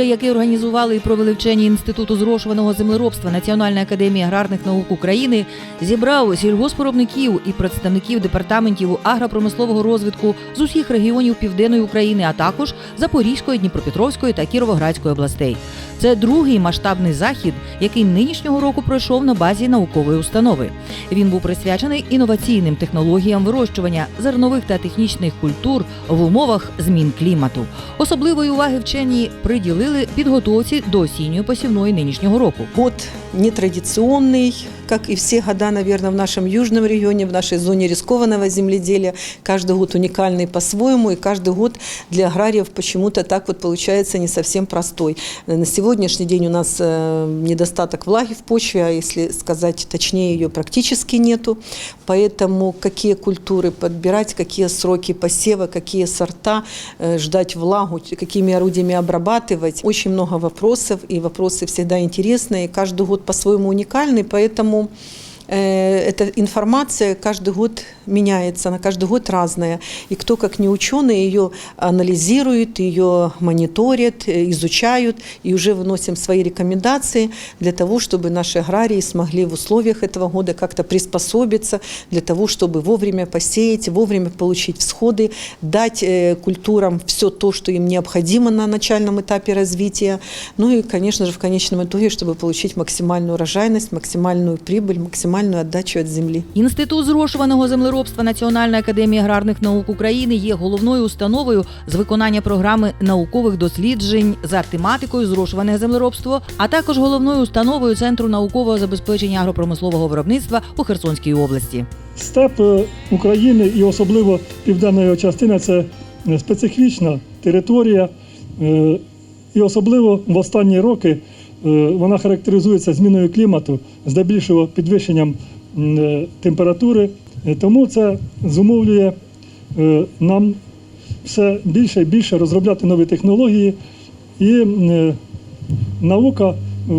поля, яке організували і провели вчені інституту зрошуваного землеробства Національної академії аграрних наук України, зібрав сільгоспвиробників і представників департаментів агропромислового розвитку з усіх регіонів південної України, а також Запорізької, Дніпропетровської та Кіровоградської областей. Це другий масштабний захід, який нинішнього року пройшов на базі наукової установи. Він був присвячений інноваційним технологіям вирощування зернових та технічних культур в умовах змін клімату. Особливої уваги вчені приділили підготовці до осінньої посівної нинішнього року. Год нетрадиционный, как и все года, наверное, в нашем южном регионе, в нашей зоне рискованного земледелия. Каждый год уникальный по-своему, и каждый год для аграриев почему-то так вот получается не совсем простой. На сегодняшний день у нас э, недостаток влаги в почве, а если сказать точнее, ее практически нету. Поэтому какие культуры подбирать, какие сроки посева, какие сорта, э, ждать влагу, какими орудиями обрабатывать. Очень много вопросов, и вопросы всегда интересные, каждый год по-своему уникальный, поэтому э, эта информация каждый год меняется, она каждый год разная. И кто, как не ученые, ее анализирует, ее мониторят, э, изучают и уже выносим свои рекомендации для того, чтобы наши аграрии смогли в условиях этого года как-то приспособиться, для того, чтобы вовремя посеять, вовремя получить всходы, дать э, культурам все то, что им необходимо на начальном этапе развития. Ну и, конечно же, в конечном итоге, чтобы получить максимальную урожайность, максимальную прибыль, максимальную отдачу от земли. Інститут зрошуваного землеробства Національної академії аграрних наук України є головною установою з виконання програми наукових досліджень за тематикою зрошуване землеробство, а також головною установою Центру наукового забезпечення агропромислового виробництва у Херсонській області. Степ е, України і особливо південна його частина це е, специфічна територія. е, І особливо в останні роки вона характеризується зміною клімату, здебільшого підвищенням м, е, температури. Е, Тому це зумовлює е, нам все більше і більше розробляти нові технології. І е, наука е,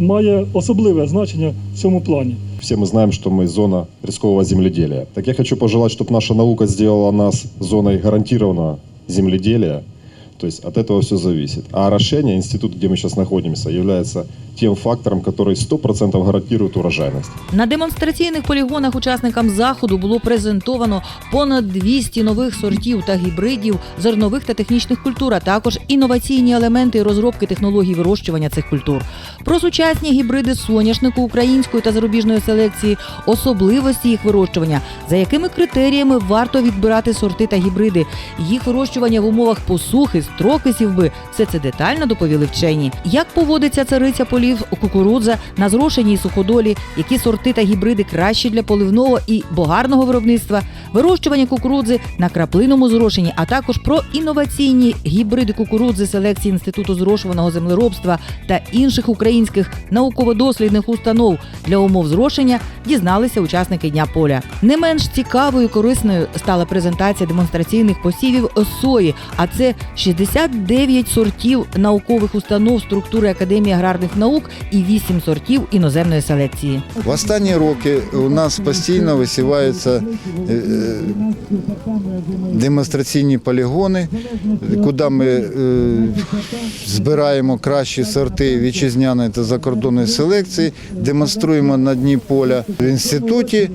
має особливе значення в цьому плані. Все мы знаем, что мы зона рискового земледелия. Так я хочу пожелать, чтобы наша наука сделала нас зоной гарантированного земледелия. то есть от этого все зависит. А орошение, институт, где мы сейчас находимся, является тем фактором, который 100% гарантирует урожайность. На демонстраційних полігонах учасникам заходу було презентовано понад 200 нових сортів та гібридів зернових та технічних культур, а також інноваційні елементи розробки технологій вирощування цих культур. Про сучасні гібриди соняшнику української та зарубіжної селекції, особливості їх вирощування, за якими критеріями варто відбирати сорти та гібриди, їх вирощування в умовах посухи, строки сівби. Все це детально доповіли вчені. Як поводиться цариця полів кукурудза на зрошеній суходолі, які сорти та гібриди кращі для поливного і богарного виробництва, вирощування кукурудзи на краплинному зрошенні, а також про інноваційні гібриди кукурудзи селекції інституту зрошуваного землеробства та інших українських науково-дослідних установ для умов зрошення дізналися учасники дня поля. Не менш цікавою корисною стала презентація демонстраційних посівів сої, а це 69 сортів наукових установ структури Академії аграрних наук і 8 сортів іноземної селекції. В останні роки у нас постійно висіваються е, е, демонстраційні полігони, куди ми е, збираємо кращі сорти вітчизняної та закордонної селекції, демонструємо на дні поля в інституті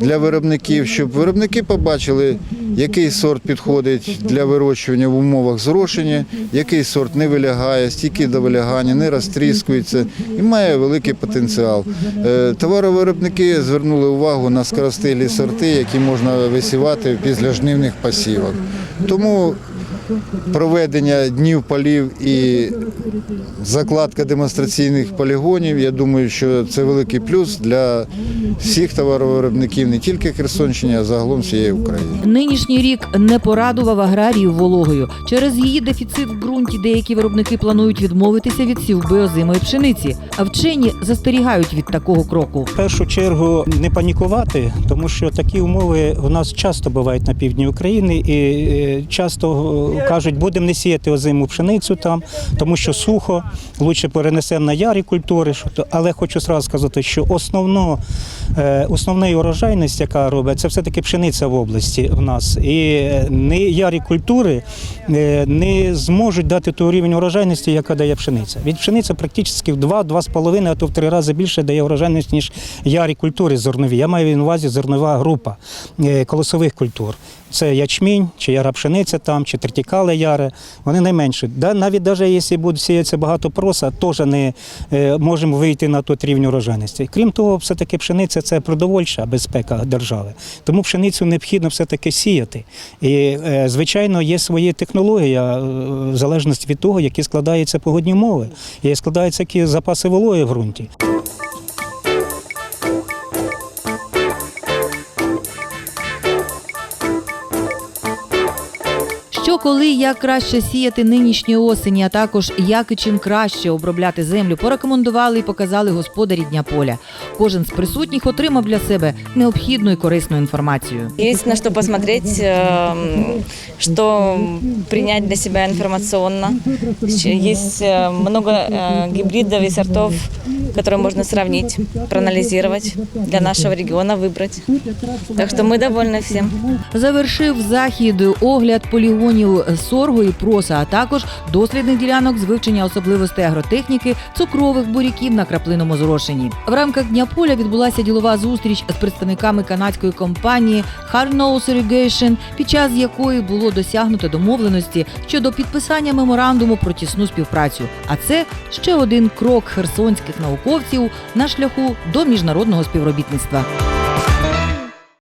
для виробників, щоб виробники побачили, який сорт підходить для вирощування в умовах зрошення, який сорт не вилягає, стійкий до вилягання, не розтріскується і має великий потенціал. Е, Товаровиробники звернули увагу на скоростилі сорти, які можна висівати після жнивних посівок. Тому проведення днів полів і закладка демонстраційних полігонів, я думаю, що це великий плюс для всіх товаровиробників не тільки Херсонщини, а загалом всієї України. Нинішній рік не порадував аграрію вологою. Через її дефіцит в ґрунті деякі виробники планують відмовитися від сівби озимої пшениці. А вчені застерігають від такого кроку. В першу чергу не панікувати, тому що такі умови у нас часто бувають на півдні України, і е, часто кажуть, будемо не сіяти озиму пшеницю там, тому що сухо, лучше перенесемо на ярі культури. Але хочу сразу сказати, що основно, е, основна урожайність, яка робить, це все-таки пшениця в області в нас. І е, не ярі культури е, не зможуть дати той рівень урожайності, яка дає пшениця. Від пшениця практично в 2-2,5, а то в три рази більше дає урожайність, ніж ярі культури зернові. Я маю на увазі зернова група колосових культур. Це ячмінь, чи яра пшениця там, чи тертікали яри. Вони найменші. Да, навіть навіть якщо буде сіятися багато проса, теж не е, можемо вийти на той рівень урожайності. Крім того, все-таки пшениця це продовольча безпека держави. Тому пшеницю необхідно все-таки сіяти. І, е, звичайно, є свої технологія, е, в залежності від того, які складаються погодні умови, і складаються які запаси вологи в ґрунті. Що коли як краще сіяти нинішньої осені, а також як і чим краще обробляти землю, порекомендували і показали господарі дня поля. Кожен з присутніх отримав для себе необхідну і корисну інформацію. Есть на что посмотреть, эм, что принять для себя информационно. Есть э, много э, гибридов и сортов, которые можно сравнить, проанализировать, для нашего региона выбрать. Так что мы довольны всем. Завершив захід огляд полігонів соргу і проса, а також дослідних ділянок з вивчення особливостей агротехніки цукрових буряків на краплиному зрошенні. В рамках дня поля відбулася ділова зустріч з представниками канадської компанії Harnose Irrigation, під час якої було досягнуто домовленості щодо підписання меморандуму про тісну співпрацю. А це ще один крок херсонських науковців на шляху до міжнародного співробітництва.